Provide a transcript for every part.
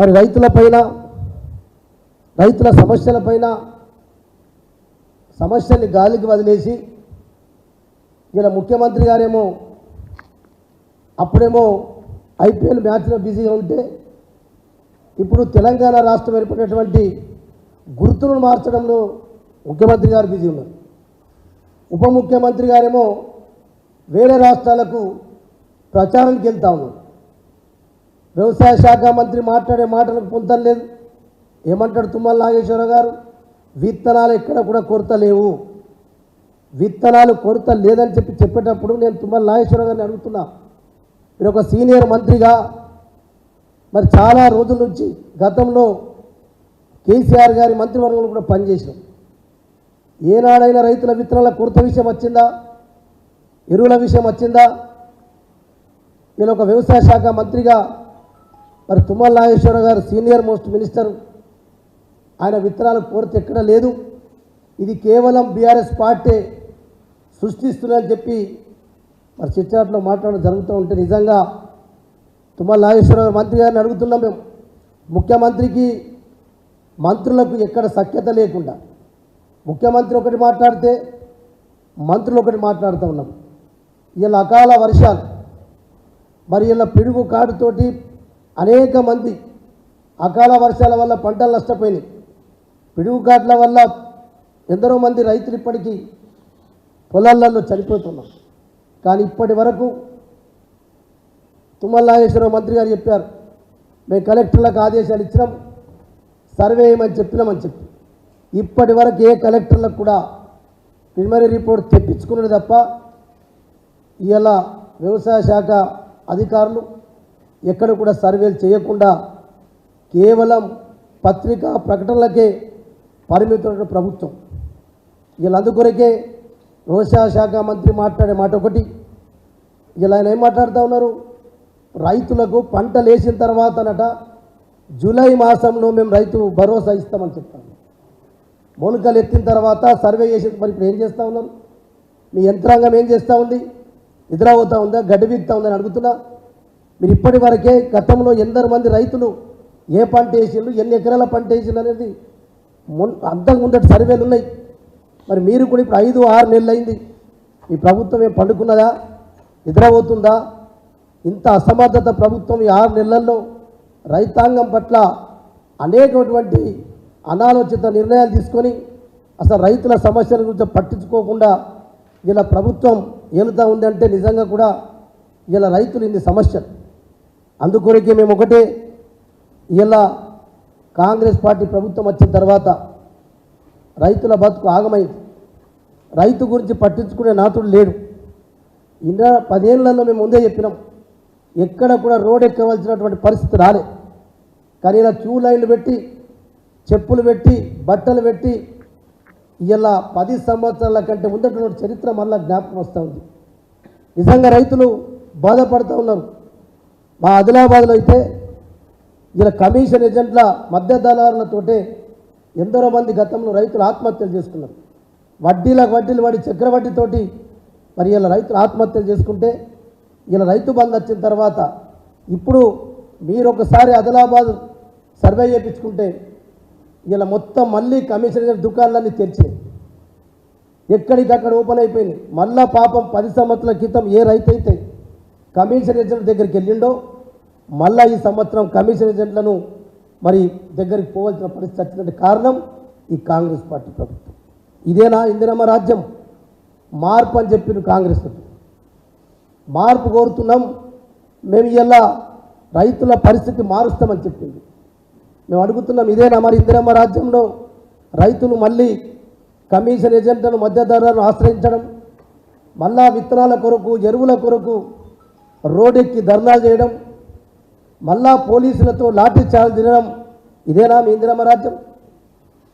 మరి రైతులపైన రైతుల సమస్యలపైన సమస్యల్ని గాలికి వదిలేసి ఇలా ముఖ్యమంత్రి గారేమో అప్పుడేమో ఐపీఎల్ మ్యాచ్లో బిజీగా ఉంటే ఇప్పుడు తెలంగాణ రాష్ట్రం ఏర్పడినటువంటి గుర్తులను మార్చడంలో ముఖ్యమంత్రి గారు బిజీ ఉన్నారు. ఉప ముఖ్యమంత్రి గారేమో వేరే రాష్ట్రాలకు ప్రచారానికి వెళ్తా ఉన్నారు. వ్యవసాయ శాఖ మంత్రి మాట్లాడే మాటలకు పొంతం లేదు. ఏమంటాడు తుమ్మల నాగేశ్వర గారు? విత్తనాలు ఎక్కడ కూడా కొరత లేవు. విత్తనాలు కొరత లేదని చెప్పి చెప్పేటప్పుడు నేను తుమ్మల నాగేశ్వర గారిని అడుగుతున్నా. మీరు ఒక సీనియర్ మంత్రిగా మరి చాలా రోజుల నుంచి గతంలో కేసీఆర్ గారి మంత్రివర్గంలో కూడా పనిచేసాం ఏనాడైనా రైతుల విత్తనాల కొరత విషయం వచ్చిందా? ఎరువుల విషయం వచ్చిందా? నేను ఒక వ్యవసాయ శాఖ మంత్రిగా మరి తుమ్మల నాగేశ్వరరావు గారు సీనియర్ మోస్ట్ మినిస్టర్. ఆయన విత్తనాల కొరత ఎక్కడ లేదు. ఇది కేవలం బీఆర్ఎస్ పార్టీ సృష్టిస్తుందని చెప్పి మరి చిట్చాట్లో మాట్లాడడం జరుగుతూ ఉంటే నిజంగా తుమ్మల నాగేశ్వరరావు మంత్రి గారిని అడుగుతున్నాం మేము. ముఖ్యమంత్రికి మంత్రులకు ఎక్కడ సఖ్యత లేకుండా. ముఖ్యమంత్రి ఒకటి మాట్లాడితే మంత్రులు ఒకటి మాట్లాడుతూ ఉన్నాం. ఇలా అకాల వర్షాలు. మరి ఇలా పిడుగు కాడుతోటి అనేక మంది అకాల వర్షాల వల్ల పంటలు నష్టపోయినాయి. పిడుగుగాట్ల వల్ల ఎందరో మంది రైతులు ఇప్పటికీ పొలాలలో చనిపోతున్నారు. కానీ ఇప్పటి వరకు తుమ్మల నాగేశ్వరరావు మంత్రి గారు చెప్పారు మేము కలెక్టర్లకు ఆదేశాలు ఇచ్చినాం సర్వే చేయమని చెప్పినామని చెప్పి. ఇప్పటి వరకు ఏ కలెక్టర్లకు కూడా ప్రిలిమినరీ రిపోర్ట్ తెప్పించుకున్నది తప్ప ఇలా వ్యవసాయ శాఖ అధికారులు ఎక్కడ కూడా సర్వేలు చేయకుండా కేవలం పత్రికా ప్రకటనలకే పరిమితమైన ప్రభుత్వం. వీళ్ళందుకొరకే అందుకొరకే వ్యవసాయ శాఖ మంత్రి మాట్లాడే మాట ఒకటి. ఇలా ఆయన ఏం మాట్లాడుతూ ఉన్నారు? రైతులకు పంటలు వేసిన తర్వాత అనట జూలై మాసంలో మేము రైతు భరోసా ఇస్తామని చెప్తాము మొలకలు ఎత్తిన తర్వాత సర్వే చేసిన మరి ఇప్పుడు ఏం చేస్తూ ఉన్నారు? మీ యంత్రాంగం ఏం చేస్తూ ఉంది? నిద్రపోతూ ఉందా? గడ్డి బీగుతూ ఉందని అడుగుతున్నా. మీరు ఇప్పటి వరకే గతంలో ఎందరు మంది రైతులు ఏ పంట వేసిండ్రు ఎన్ని ఎకరాల పంట వేసిండ్రు అనేది మొన్ అంతకు ముందటి సర్వేలు ఉన్నాయి. మరి మీరు కూడా ఇప్పుడు ఐదు ఆరు నెలలు అయింది ఈ ప్రభుత్వం ఏం పండుకున్నదా? నిద్రపోతుందా? ఇంత అసమర్థత ప్రభుత్వం ఈ ఆరు నెలల్లో రైతాంగం పట్ల అనేకటువంటి అనాలోచిత నిర్ణయాలు తీసుకొని అసలు రైతుల సమస్యల గురించి పట్టించుకోకుండా ఇలా ప్రభుత్వం ఏలుతా ఉందంటే నిజంగా కూడా ఇలా రైతులు ఇన్ని సమస్యలు. అందుకొరకే మేము ఒకటే ఇలా కాంగ్రెస్ పార్టీ ప్రభుత్వం వచ్చిన తర్వాత రైతుల బతుకు ఆగమైంది రైతు గురించి పట్టించుకునే నాతుడు లేడు. ఇంకా పదేళ్ళలో మేము ముందే చెప్పినాం ఎక్కడ కూడా రోడ్ ఎక్కవలసినటువంటి పరిస్థితి రాలే. కానీ ఇలా క్యూ లైన్లు పెట్టి చెప్పులు పెట్టి బట్టలు పెట్టి ఇలా పది సంవత్సరాల కంటే ముందటువంటి చరిత్ర మళ్ళా జ్ఞాపకం వస్తూ ఉంది. నిజంగా రైతులు బాధపడుతూ ఉన్నారు. మా ఆదిలాబాద్లో అయితే ఇలా కమిషన్ ఏజెంట్ల మధ్య దళారులతోటే ఎందరో మంది గతంలో రైతులు ఆత్మహత్యలు చేసుకున్నారు. వడ్డీలకు వడ్డీలు పడి చక్రవడ్డీతోటి మరి ఇలా రైతులు ఆత్మహత్యలు చేసుకుంటే ఇలా రైతు బంధు వచ్చిన తర్వాత ఇప్పుడు మీరు ఒకసారి ఆదిలాబాద్ సర్వే చేయించుకుంటే ఇలా మొత్తం మళ్ళీ కమిషన్ ఏజెంట్ దుకాణాలన్నీ తెరిచినాయి ఎక్కడికక్కడ ఓపెన్ అయిపోయినాయి. మళ్ళా పాపం పది సంవత్సరాల క్రితం ఏ రైతు అయితే కమిషన్ ఏజెంట్ దగ్గరికి వెళ్ళిండో మళ్ళా ఈ సంవత్సరం కమిషన్ ఏజెంట్లను మరి దగ్గరికి పోవాల్సిన పరిస్థితి వచ్చినట్టు కారణం ఈ కాంగ్రెస్ పార్టీ ప్రభుత్వం. ఇదేనా ఇందిరమ్మ రాజ్యం? మార్పు అని చెప్పిన కాంగ్రెస్ మార్పు కోరుతున్నాం మేము ఇలా రైతుల పరిస్థితి మారుస్తామని చెప్పింది. మేము అడుగుతున్నాం ఇదేనా మరి ఇందిరమ్మ రాజ్యంలో? రైతులు మళ్ళీ కమిషన్ ఏజెంట్లను మధ్యధరలను ఆశ్రయించడం మళ్ళా విత్తనాల కొరకు ఎరువుల కొరకు రోడ్డెక్కి ధర్నాలు చేయడం మళ్ళా పోలీసులతో లాఠీ చార్జ్ తినడం ఇదేనా మీ ఇందిరమ్మ రాజ్యం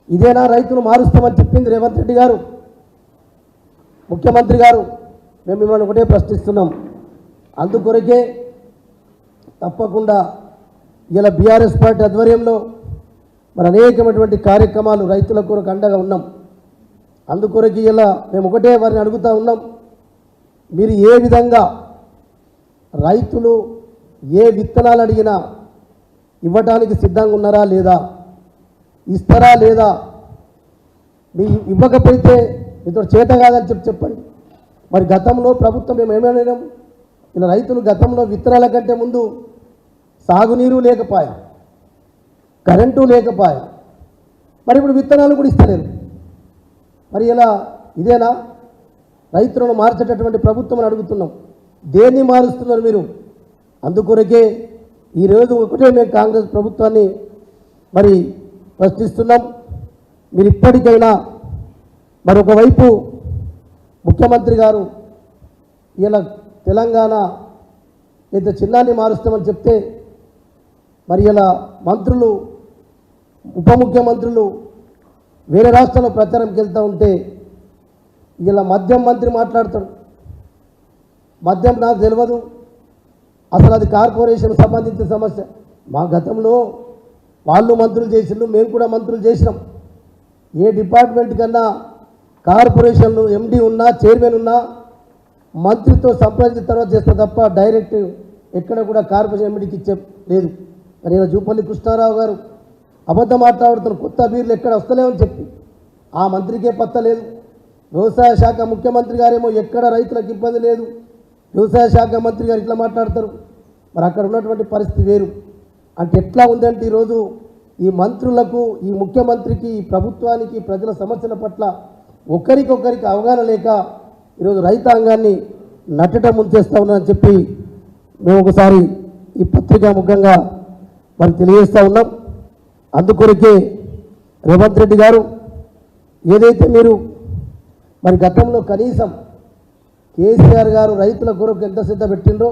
ఇదేనా రైతులు మారుస్తామని చెప్పింది రేవంత్ రెడ్డి గారు? ముఖ్యమంత్రి గారు మేము మిమ్మల్ని ఒకటే ప్రశ్నిస్తున్నాం. అందుకొరకే తప్పకుండా ఇలా బీఆర్ఎస్ పార్టీ ఆధ్వర్యంలో మరి అనేకమైనటువంటి కార్యక్రమాలు రైతుల కొరకు అండగా ఉన్నాం. అందుకొరకు ఇలా మేము ఒకటే వారిని అడుగుతా ఉన్నాం. మీరు ఏ విధంగా రైతులు ఏ విత్తనాలు అడిగినా ఇవ్వటానికి సిద్ధంగా ఉన్నారా లేదా? ఇస్తారా లేదా? మీ ఇవ్వకపోతే మీతో చేత కాదని చెప్పి చెప్పండి. మరి గతంలో ప్రభుత్వం మేము ఏమైనా ఇలా రైతులు గతంలో విత్తనాల కంటే ముందు సాగునీరు లేకపోయా? కరెంటు లేకపోయా? మరి ఇప్పుడు విత్తనాలు కూడా ఇస్తలేదు మరి ఇలా ఇదేనా? రైతులను మార్చేటటువంటి ప్రభుత్వం అడుగుతున్నాం. దేన్ని మారుస్తున్నారు మీరు? అందుకొరకే ఈరోజు ఒకటే మేము కాంగ్రెస్ ప్రభుత్వాన్ని మరి ప్రశ్నిస్తున్నాం. మీరు ఇప్పటికైనా మరొకవైపు ముఖ్యమంత్రి గారు ఇలా తెలంగాణ ఇంత చిన్నాన్ని మారుస్తామని చెప్తే మరి ఇలా మంత్రులు ఉప ముఖ్యమంత్రులు వేరే రాష్ట్రంలో ప్రచారంకి వెళ్తూ ఉంటే ఇలా మద్యం మంత్రి మాట్లాడతాడు. మద్యం నాకు తెలియదు అసలు అది కార్పొరేషన్ సంబంధించిన సమస్య. మా గతంలో వాళ్ళు మంత్రులు చేసిండ్రు మేము కూడా మంత్రులు చేసినాం. ఏ డిపార్ట్మెంట్ కన్నా కార్పొరేషన్లు ఎండి ఉన్నా చైర్మన్ ఉన్నా మంత్రితో సంప్రదించిన తర్వాత చేస్తే తప్ప డైరెక్ట్ ఎక్కడ కూడా కార్పొరేషన్ ఎండికి ఇచ్చే లేదు. మరి ఇలా జూపల్లి కృష్ణారావు గారు అబద్ధం మాట్లాడుతున్న కొత్త బీర్లు ఎక్కడ వస్తలేమని చెప్పి ఆ మంత్రికే పత్త లేదు. వ్యవసాయ శాఖ ముఖ్యమంత్రి గారేమో ఎక్కడ రైతులకు ఇబ్బంది లేదు. వ్యవసాయ శాఖ మంత్రి గారు ఇట్లా మాట్లాడతారు. మరి అక్కడ ఉన్నటువంటి పరిస్థితి వేరు. అంటే ఎట్లా ఉందంటే ఈరోజు ఈ మంత్రులకు ఈ ముఖ్యమంత్రికి ఈ ప్రభుత్వానికి ప్రజల సమస్యల పట్ల ఒకరికొకరికి అవగాహన లేక ఈరోజు రైతాంగాన్ని నట్టడం ముంచేస్తా ఉన్నారని చెప్పి మేము ఒకసారి ఈ పత్రికా ముఖంగా మరి తెలియజేస్తూ ఉన్నాం. అందుకొరకే రేవంత్ రెడ్డి గారు ఏదైతే మీరు మరి గతంలో కనీసం కేసీఆర్ గారు రైతుల కొరకు ఎంత శ్రద్ధ పెట్టిండ్రో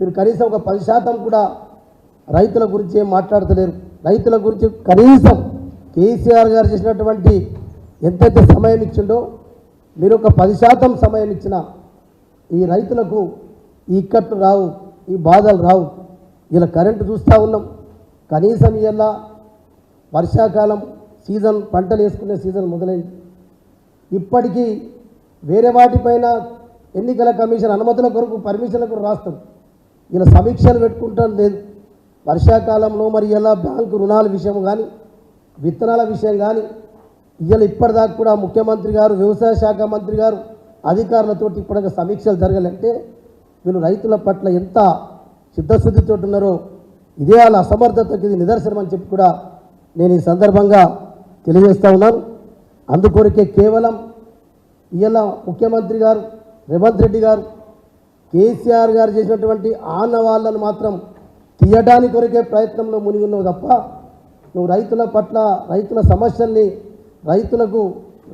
మీరు కనీసం ఒక పది శాతం కూడా రైతుల గురించి ఏం మాట్లాడతలేరు. రైతుల గురించి కనీసం కేసీఆర్ గారు చేసినటువంటి ఎంతైతే సమయం ఇచ్చిండో మీరు ఒక పది శాతం సమయం ఇచ్చిన ఈ రైతులకు ఈ ఇక్కట్లు రావు ఈ బాధలు రావు. ఇలా కరెంటు చూస్తూ ఉన్నాం. కనీసం ఇలా వర్షాకాలం సీజన్ పంటలు వేసుకునే సీజన్ మొదలైంది. ఇప్పటికీ వేరే వాటిపైన ఎన్నికల కమిషన్ అనుమతుల కొరకు పర్మిషన్ల కొరకు రాస్తాం. ఇలా సమీక్షలు పెట్టుకుంటాం లేదు. వర్షాకాలంలో మరి ఇలా బ్యాంకు రుణాల విషయం కానీ విత్తనాల విషయం కానీ ఇవాళ ఇప్పటిదాకా కూడా ముఖ్యమంత్రి గారు వ్యవసాయ శాఖ మంత్రి గారు అధికారులతో ఇప్పటికే సమీక్షలు జరగాలంటే వీళ్ళు రైతుల పట్ల ఎంత చిత్తశుద్ధితో ఉన్నారో ఇదే వాళ్ళ అసమర్థతకి ఇది నిదర్శనం అని చెప్పి కూడా నేను ఈ సందర్భంగా తెలియజేస్తా ఉన్నాను. అందుకొరకే కేవలం ఇవాళ ముఖ్యమంత్రి గారు రేవంత్ రెడ్డి గారు కేసీఆర్ గారు చేసినటువంటి ఆనవాళ్ళను మాత్రం తీయడానికి కొరకే ప్రయత్నంలో మునిగి ఉన్నావు తప్ప నువ్వు రైతుల పట్ల రైతుల సమస్యల్ని రైతులకు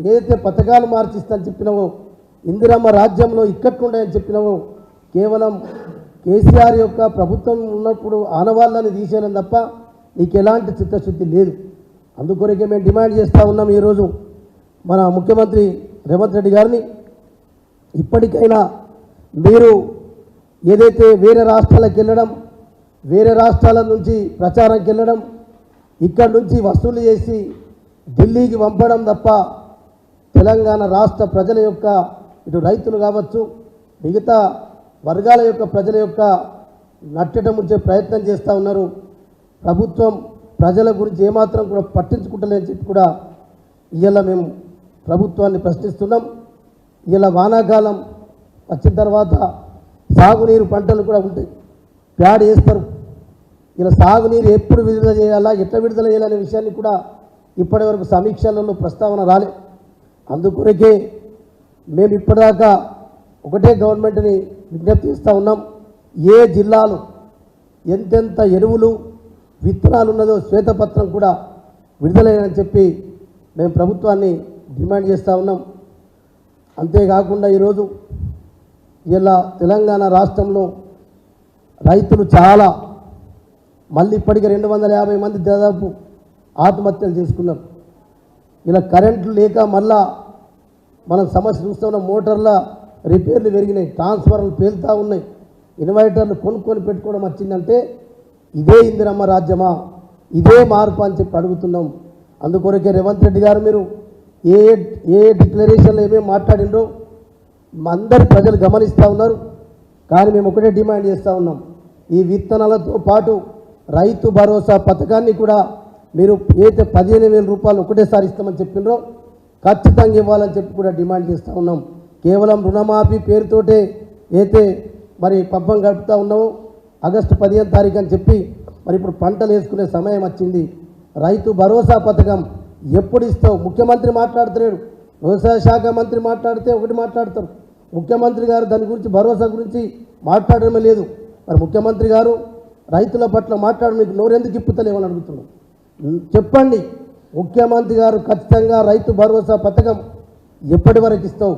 ఏదైతే పథకాలు మార్చిస్తానని చెప్పినావో ఇందిరమ్మ రాజ్యంలో ఇక్కట్లుండాయని చెప్పినావో కేవలం కేసీఆర్ యొక్క ప్రభుత్వం ఉన్నప్పుడు ఆనవాళ్ళని తీసేయడం తప్ప నీకు ఎలాంటి చిత్తశుద్ధి లేదు. అందుకొరకే మేము డిమాండ్ చేస్తూ ఉన్నాం ఈరోజు మన ముఖ్యమంత్రి రేవంత్ రెడ్డి గారిని ఇప్పటికైనా మీరు ఏదైతే వేరే రాష్ట్రాలకు వెళ్ళడం వేరే రాష్ట్రాల నుంచి ప్రచారంకి వెళ్ళడం ఇక్కడ నుంచి వసూలు చేసి ఢిల్లీకి పంపడం తప్ప తెలంగాణ రాష్ట్ర ప్రజల యొక్క ఇటు రైతులు కావచ్చు మిగతా వర్గాల యొక్క ప్రజల యొక్క నట్టడం ఉంచే ప్రయత్నం చేస్తూ ఉన్నారు. ప్రభుత్వం ప్రజల గురించి ఏమాత్రం కూడా పట్టించుకుంటలేని చెప్పి కూడా ఇవాళ మేము ప్రభుత్వాన్ని ప్రశ్నిస్తున్నాం. ఇలా వానాకాలం వచ్చిన తర్వాత సాగునీరు పంటలు కూడా ఉంటాయి. ప్యాడ్ వేస్తారు. ఇలా సాగునీరు ఎప్పుడు విడుదల చేయాలా ఎట్లా విడుదల చేయాలనే విషయాన్ని కూడా ఇప్పటివరకు సమీక్షలలో ప్రస్తావన రాలే. అందుకొరకే మేము ఇప్పటిదాకా ఒకటే గవర్నమెంట్ని విజ్ఞప్తి ఇస్తూ ఉన్నాం. ఏ జిల్లాలు ఎంతెంత ఎరువులు విత్తనాలు ఉన్నదో శ్వేతపత్రం కూడా విడుదలైనని చెప్పి మేము ప్రభుత్వాన్ని డిమాండ్ చేస్తూ ఉన్నాం. అంతేకాకుండా ఈరోజు ఇలా తెలంగాణ రాష్ట్రంలో రైతులు చాలా మళ్ళీ ఇప్పటికే రెండు వందల యాభై మంది దాదాపు ఆత్మహత్యలు చేసుకున్నారు. ఇలా కరెంట్లు లేక మళ్ళా మనం సమస్య చూస్తున్న మోటార్ల రిపేర్లు పెరిగినాయి ట్రాన్స్ఫార్మర్లు పేలుతూ ఉన్నాయి ఇన్వర్టర్లు కొనుక్కొని పెట్టుకోవడం వచ్చిందంటే ఇదే ఇందిరమ్మ రాజ్యమా? ఇదే మార్పు అని చెప్పి అడుగుతున్నాం. అందుకొరకే రేవంత్ రెడ్డి గారు మీరు ఏ ఏ డిక్లరేషన్లో ఏమేమి మాట్లాడిండ్రో అందరు ప్రజలు గమనిస్తూ ఉన్నారు. కానీ మేము ఒకటే డిమాండ్ చేస్తూ ఉన్నాం. ఈ విత్తనాలతో పాటు రైతు భరోసా పథకాన్ని కూడా మీరు ఏదైతే పదిహేను వేల రూపాయలు ఒకటేసారి ఇస్తామని చెప్పినరో ఖచ్చితంగా ఇవ్వాలని చెప్పి కూడా డిమాండ్ చేస్తూ ఉన్నాం. కేవలం రుణమాఫీ పేరుతోటే అయితే మరి పబ్బం గడుపుతూ ఉన్నాము ఆగస్టు పదిహేను తారీఖు అని చెప్పి మరి ఇప్పుడు పంటలు వేసుకునే సమయం వచ్చింది. రైతు భరోసా పథకం ఎప్పుడు ఇస్తావు? ముఖ్యమంత్రి మాట్లాడుతున్నాడు వ్యవసాయ శాఖ మంత్రి మాట్లాడితే ఒకటి మాట్లాడతారు. ముఖ్యమంత్రి గారు దాని గురించి భరోసా గురించి మాట్లాడడమే లేదు. మరి ముఖ్యమంత్రి గారు రైతుల పట్ల మాట్లాడడం మీకు నోరెందుకు ఇప్పుతలేమని అడుగుతున్నాం చెప్పండి. ముఖ్యమంత్రి గారు ఖచ్చితంగా రైతు భరోసా పథకం ఎప్పటి వరకు ఇస్తావు?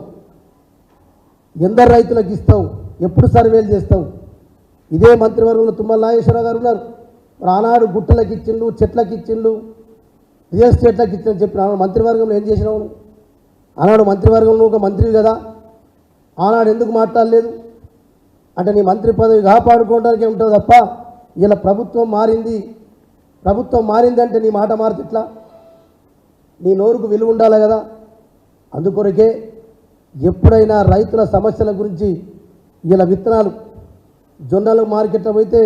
ఎందరు రైతులకు ఇస్తావు? ఎప్పుడు సర్వేలు చేస్తావు? ఇదే మంత్రివర్గంలో తుమ్మల నాగేశ్వరరావు గారు ఉన్నారు. ఆనాడు గుట్టలకు ఇచ్చిండు చెట్లకు ఇచ్చిండు రియల్ ఎస్టేట్లకు ఇచ్చిండు చెప్పిన మంత్రివర్గంలో ఏం చేసినావు ఆనాడు మంత్రివర్గంలో ఒక మంత్రి కదా. ఆనాడు ఎందుకు మాట్లాడలేదు? అంటే నీ మంత్రి పదవి కాపాడుకోవడానికి ఉంటుంది తప్ప? ఇలా ప్రభుత్వం మారింది. ప్రభుత్వం మారిందంటే నీ మాట మారితే ఎట్లా? నీ నోరుకు విలువ ఉండాలి కదా. అందుకొరకే ఎప్పుడైనా రైతుల సమస్యల గురించి ఇలా విత్తనాలు జొన్నలు మార్కెట్లో పోతే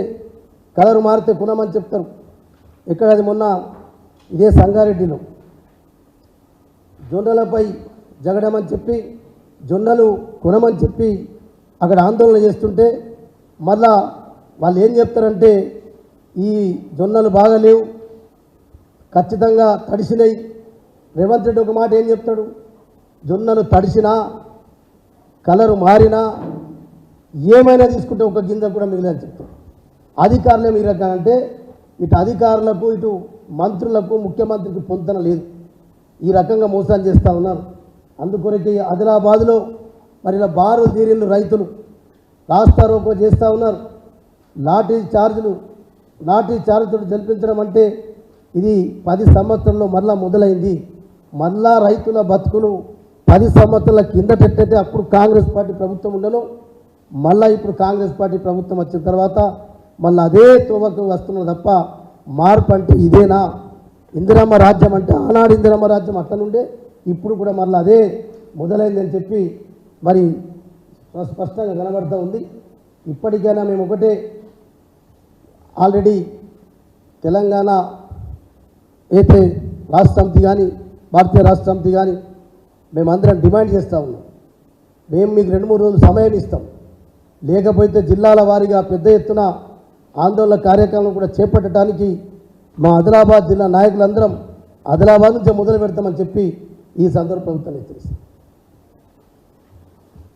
కలర్ మారితే కొనమని చెప్తారు. ఎక్కడ అది మొన్న ఇదే సంగారెడ్డిలో. జొన్నలపై జగడమని చెప్పి జొన్నలు కొనమని చెప్పి అక్కడ ఆందోళన చేస్తుంటే మళ్ళా వాళ్ళు ఏం చెప్తారంటే ఈ జొన్నలు బాగలేవు ఖచ్చితంగా తడిసినాయి. రేవంత్ రెడ్డి ఒక మాట ఏం చెప్తాడు? జొన్నలు తడిసినా కలరు మారినా ఏమైనా తీసుకుంటే ఒక గింజ కూడా మిగిలిన చెప్తాడు. అధికారులు ఏమి ఈ రకంగా అంటే ఇటు అధికారులకు ఇటు మంత్రులకు ముఖ్యమంత్రికి పొంతన లేదు. ఈ రకంగా మోసం చేస్తూ ఉన్నారు. అందుకొరకే ఆదిలాబాద్లో మరి ఇలా బారు తీరిన రైతులు రాస్తారోకో చేస్తూ ఉన్నారు. లాటరీ ఛార్జీలు లాటరీ ఛార్జీతో జరిపించడం అంటే ఇది పది సంవత్సరంలో మరలా మొదలైంది. మళ్ళా రైతుల బతుకులు పది సంవత్సరాల కిందటెట్టయితే అప్పుడు కాంగ్రెస్ పార్టీ ప్రభుత్వం ఉండను మళ్ళీ ఇప్పుడు కాంగ్రెస్ పార్టీ ప్రభుత్వం వచ్చిన తర్వాత మళ్ళీ అదే తోవకు వస్తున్నది తప్ప మార్పు అంటే ఇదేనా? ఇందిరమ్మ రాజ్యం అంటే ఆనాడు ఇందిరమ్మ రాజ్యం అట్లనుండే ఇప్పుడు కూడా మళ్ళీ అదే మొదలైందని చెప్పి మరి స్పష్టంగా కనబడుతూ ఉంది. ఇప్పటికైనా మేము ఒకటే ఆల్రెడీ తెలంగాణ అయితే రాష్ట్రంతి కానీ భారతీయ రాష్ట్రంతి కానీ మేమందరం డిమాండ్ చేస్తూ ఉన్నాం. మేము మీకు రెండు మూడు రోజులు సమయం ఇస్తాం. లేకపోతే జిల్లాల వారీగా పెద్ద ఎత్తున ఆందోళన కార్యక్రమం కూడా చేపట్టడానికి మా ఆదిలాబాద్ జిల్లా నాయకులందరం ఆదిలాబాద్ నుంచే మొదలు పెడతామని చెప్పి ఈ సందర్భ ప్రభుత్వాన్ని హెచ్చరిస్తాం.